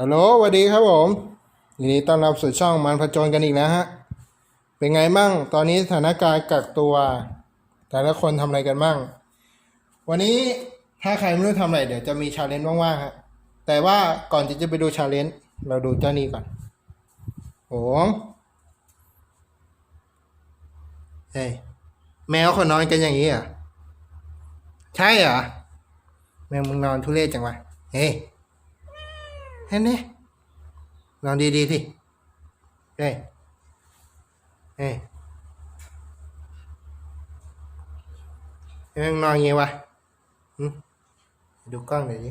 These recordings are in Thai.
ฮัลโหลสวัสดีครับผมยินดีต้อนรับสู่ช่องมันผจญกันอีกแล้วฮะ เป็นไงมั่ง ตอนนี้สถานการณ์กักตัว แต่ละคนทำอะไรกันมั่ง วันนี้ถ้าใครไม่รู้ทำอะไร เดี๋ยวจะมีชาเลนจ์ว่างๆฮะ แต่ว่าก่อนที่จะไปดูชาเลนจ์เราดูเจ้านี้ก่อนโอ้เฮ้ยแมวเขานอนกันอย่างนี้อะ ใช่เหรอแมวมึงนอนทุเรศจังวะเฮ้ย เห็นไหมนอนดีๆสิเฮ้ยเฮ้ยเฮ้ยมึงนอนยังไงวะดูกล้องหน่อยดิ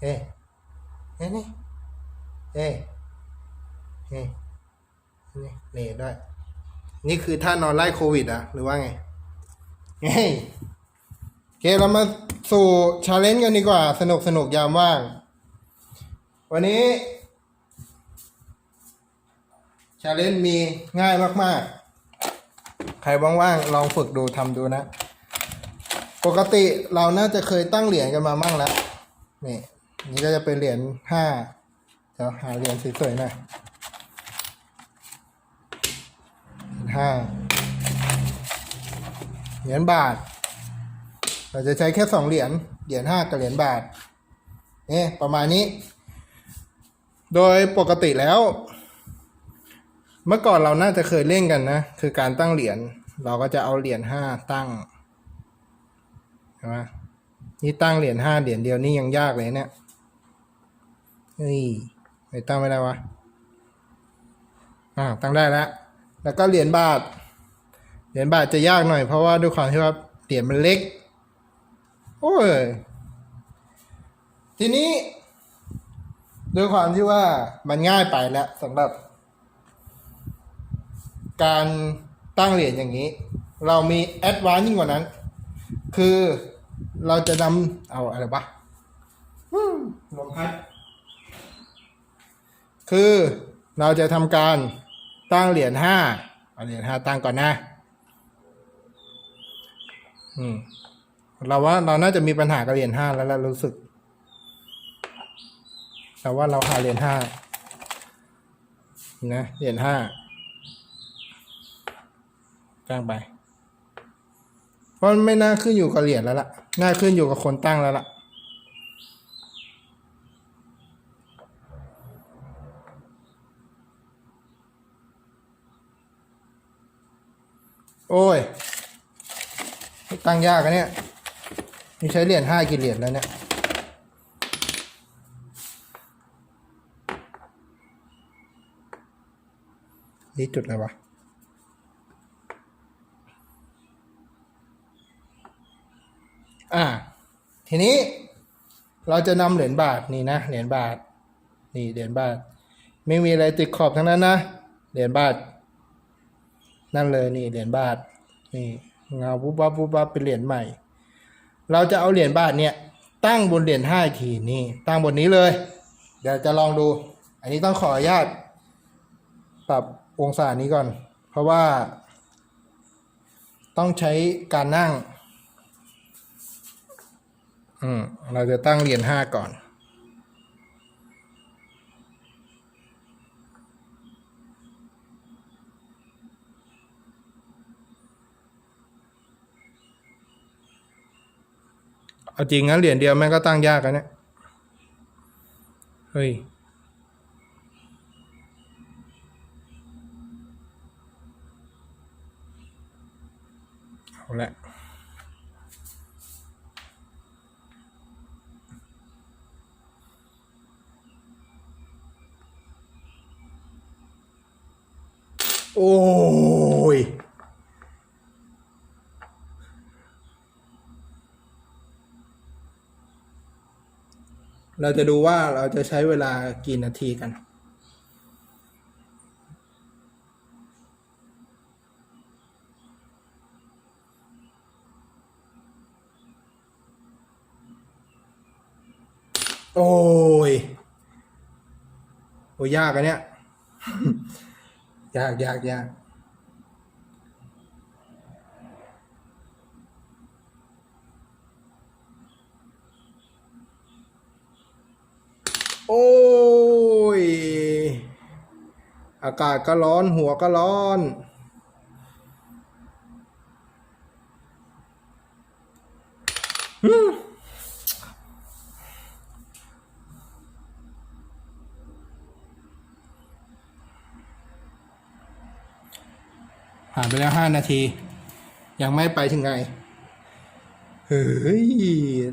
เฮ้ยเฮ้ยนี่เฮ้ยเฮ้ยนี่เหนื่อยด้วยนี่คือท่านอนไล่โควิดอะ หรือว่าไงเฮ้ยโอเคเรามาสู่ชาเลนจ์กันดีกว่า สนุกสนุกยามว่าง วันนี้ชาเลนจ์มีง่ายมาก ๆ ใครว่างๆ ลองฝึกดูทำดูนะ ปกติเราน่าจะเคยตั้งเหรียญกันมามั่งแล้ว นี่นี่ก็จะเป็นเหรียญห้าเดี๋ยวหาเหรียญสวยๆหน่อยเหรียญห้าเหรียญบาท เราจะใช้แค่สองเหรียญ เหรียญห้ากับเหรียญบาทนี่ประมาณนี้ โดยปกติแล้ว เมื่อก่อนเราน่าจะเคยเล่นกันนะ คือการตั้งเหรียญเราก็จะเอาเหรียญห้าตั้งใช่ไหมนี่ตั้งเหรียญห้าเหรียญเดียวนี่ยังยากเลยเนี่ยเฮ้ยไม่ตั้งไม่ได้วะอ่าตั้งได้แล้วแล้วก็เหรียญบาท เหรียญบาทจะยากหน่อยเพราะว่าด้วยความที่ว่าเหรียญมันเล็ก โอ้ย ทีนี้ ด้วยความที่ว่ามันง่ายไปแล้วสำหรับ การตั้งเหรียญอย่างนี้ เรามีแอดวานซ์ยิ่งกว่านั้น คือเราจะนำเอาอะไรวะอืมลมพัดคือเราจะทำการตั้งเหรียญห้าเอาเหรียญห้าตั้งก่อนนะอืมเราว่าเราน่าจะมีปัญหากับเหรียญห้าแล้วล่ะรู้สึก แต่ว่าเราหาเหรียญห้านะเหรียญห้าตั้งไปเพราะไม่น่าขึ้นอยู่กับเหรียญแล้วล่ะ น่าขึ้นอยู่กับคนตั้งแล้วล่ะโอ้ย ตั้งยากอะเนี่ยนี่ใช้เหรียญห้ากี่เหรียญแล้วเนี่ย นี่จุดอะไรวะ อ่า ทีนี้เราจะนำเหรียญบาทนี่นะ เหรียญบาท นี่เหรียญบาท ไม่มีอะไรติดขอบทั้งนั้นนะ เหรียญบาท นั่นเลยนี่เหรียญบาท นี่เงาปุ๊บปั๊บปุ๊บปั๊บเป็นเหรียญใหม่ เราจะเอาเหรียญบาทเนี่ย ตั้งบนเหรียญห้าอีกทีนี่ ตั้งบนนี้เลย เดี๋ยวจะลองดู อันนี้ต้องขออนุญาตปรับ องศานี้ก่อน เพราะว่า ต้องใช้การนั่ง อืม เราจะตั้งเหรียญห้าก่อนเอาจริงงั้นเหรียญเดียวแม่งก็ตั้งยากกันเนี่ย เฮ้ย เอาละโอ้ย เราจะดูว่าเราจะใช้เวลากี่นาทีกัน โอ้ย โอ้ ยยากอะเนี่ยยากยากยากโอ้ย อากาศก็ร้อนหัวก็ร้อนผ่านไปแล้วห้านาที ยังไม่ไปถึงไหน เฮ้ย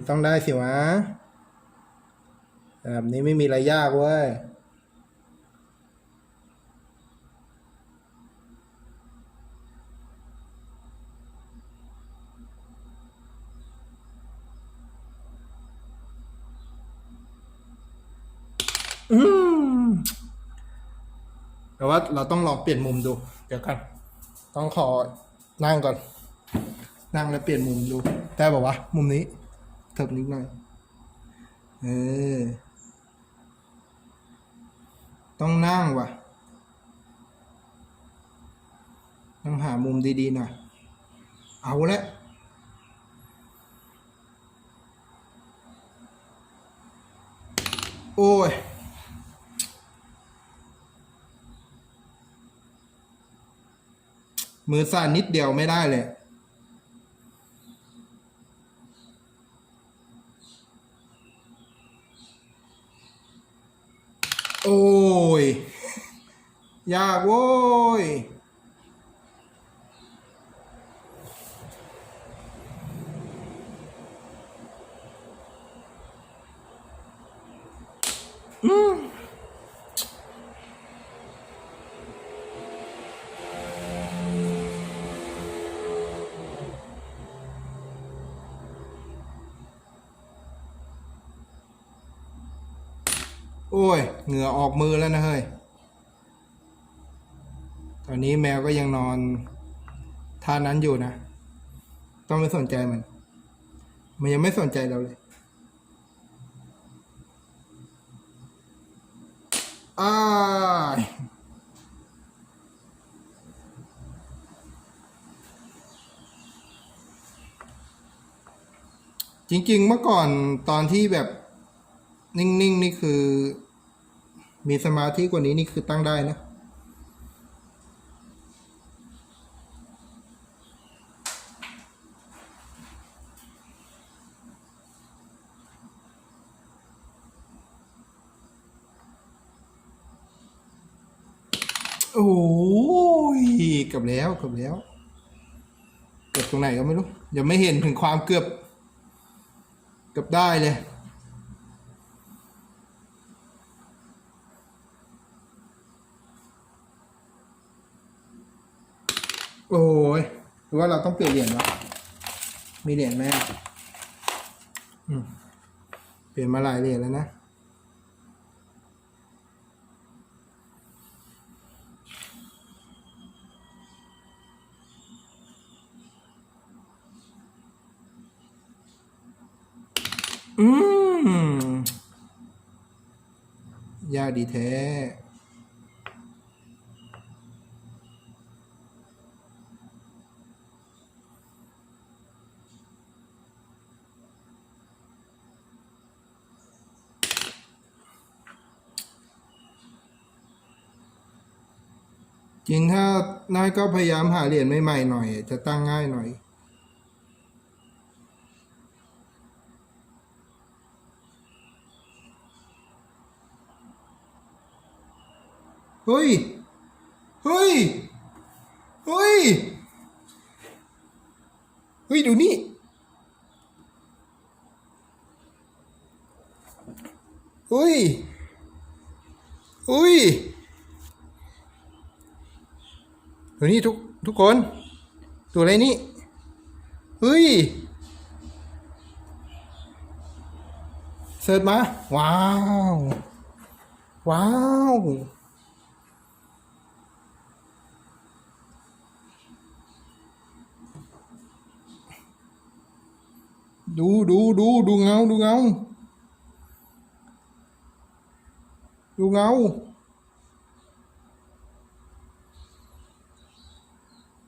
ต้องได้สิวะ แบบนี้ไม่มีอะไรยากเว้ยแต่ว่าเราต้องลองเปลี่ยนมุมดู เดี๋ยวกัน ต้องขอนั่งก่อน นั่งแล้วเปลี่ยนมุมดู ได้ป่าวะ มุมนี้เถิบนิดหน่อยเออต้องนั่งว่ะ ต้องหามุมดีๆหน่อย เอาละโอ้ย มือสั่นนิดเดียวไม่ได้เลย โอ้ย ยากโว้ย โอ้ย เหงื่อออกมือแล้วนะเฮ้ย ตอนนี้แมวก็ยังนอนท่านั้นอยู่นะ ต้องไม่สนใจมัน มันยังไม่สนใจเราเลยอ้ายจริงๆ เมื่อก่อนตอนที่แบบนิ่งๆ นี่คือ มีสมาธิกว่านี้นี่คือตั้งได้นะ โอ้ยเกือบแล้วเกือบแล้วเกือบตรงไหนก็ไม่รู้ ยังไม่เห็นถึงความเกือบ เกือบได้เลย โอ้ยหรือว่าเราต้องเปลี่ยนเหรียญวะมีเหรียญไหมอืมเปลี่ยนมาหลายเหรียญแล้วนะอืมยากดีแท้ จริงถ้านายก็พยายามหาเหรียญใหม่ๆหน่อย จะตั้งง่ายหน่อย เฮ้ย เฮ้ย เฮ้ย เฮ้ย ดูนี่เฮ้ยเฮ้ย ดูนี่ทุกทุกคนตัวอะไรนี่เฮ้ยเสิร์ชมาว้าว ว้าวดูดูดูดูเงาดูเงาดูเงา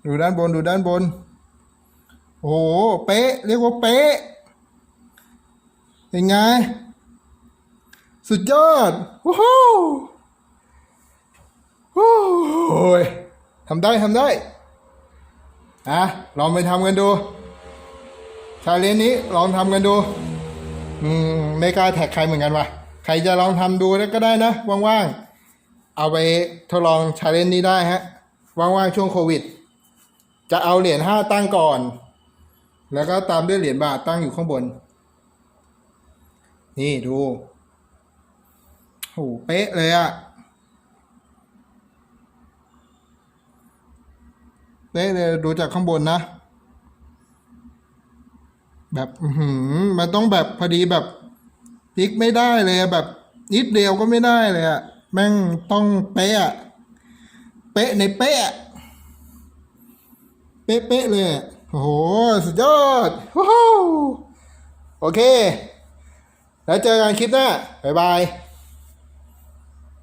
ดูด้านบนดูด้านบน โอ้โห เป๊ะ เรียกว่าเป๊ะเป็นไง สุดยอดว้าวโอ้ยทำได้ทำได้อะลองไปทำกันดูชาเลนจ์นี้ลองทำกันดู อืมไม่กล้าแท็กใครเหมือนกันว่ะ ใครจะลองทำดูแล้วก็ได้นะ ว่างๆ เอาไปทดลองชาเลนจ์นี้ได้ฮะ ว่างๆ ช่วงโควิด จะเอาเหรียญห้าตั้งก่อน แล้วก็ตามด้วยเหรียญบาทตั้งอยู่ข้างบน นี่ดูโหเป๊ะเลยอะเป๊ะเลยดูจากข้างบนนะ แบบหือมันต้องแบบพอดีแบบพลิกไม่ได้เลยแบบนิดเดียวก็ไม่ได้เลยอะแม่งต้องเป๊ะเป๊ะในเป๊ะ เป๊ะเป๊ะเลยโอ้โห สุดยอดว้าวโอเค แล้วเจอกันคลิปหน้า บ๊ายบาย